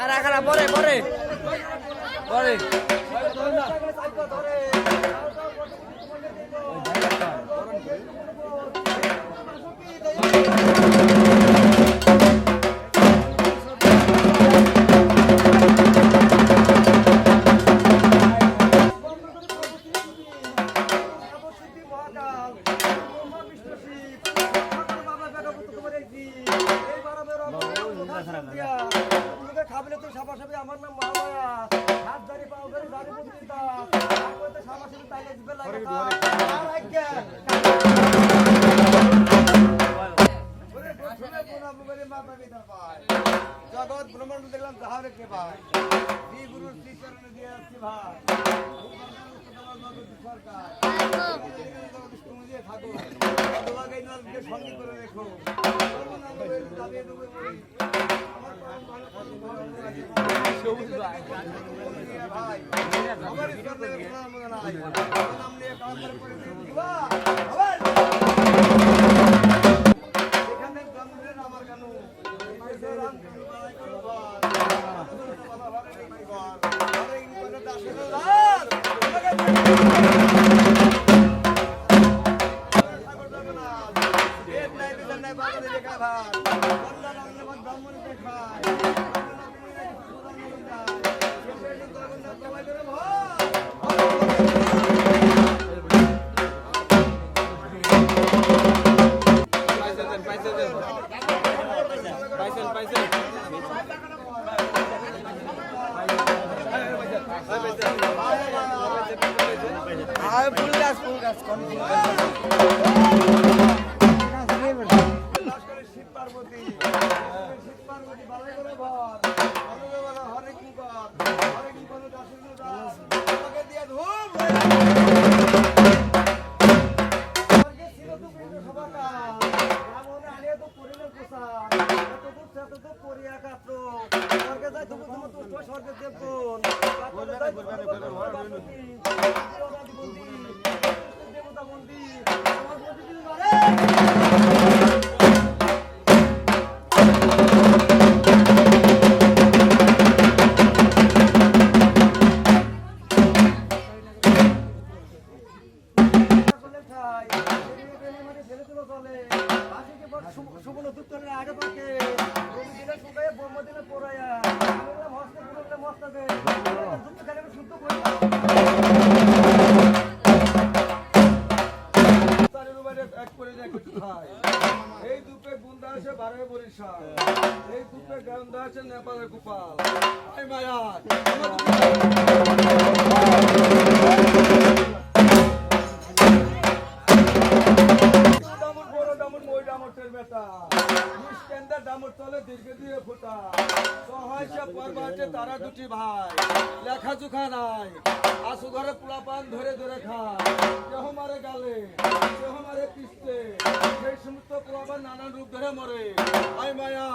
খারা খারা পরে পরে পরে খাবলে তুই সাপাসাপি আমার নাম মহামায়া হাত ধরে পাও ধরে ধরে বুঝতে দা তারপরে তো সাপাসাপি তাইলে দিবে লাগে আর আজ্ঞা জগৎ ব্রহ্মাণ্ড দেখলাম তাহার কে ভাই। শ্রী গুরু শ্রী চরণে দিয়ে আসছি ভাই। সঙ্গে করে রেখো আমার ভালো। ভাই আমার আবার এখানে জন্মের আমার কেন এই যে স্বর্গে যাই তবু তোমার স্বর্গে দেবগুণ চলে। পর সুবর্ণ দুত্তরের আগে পাকে দিনে শুকায় ব্রহ্ম দিনে পোড়ায়া হস্তে খেলে শুদ্ধ এক করে এই দুপে গুন্দা আছে বারোয় বরিশাল। এই দুপে আছে নেপালের গোপাল। মায়া তারা দুটি ভাই। লেখা চোখা নাই। আসু ঘরে পোলা পান ধরে ধরে খায়। কেহ মারে গালে, কেহ মারে পিস্তে সেই সমস্ত নানান রূপ ধরে মরে। আই মায়া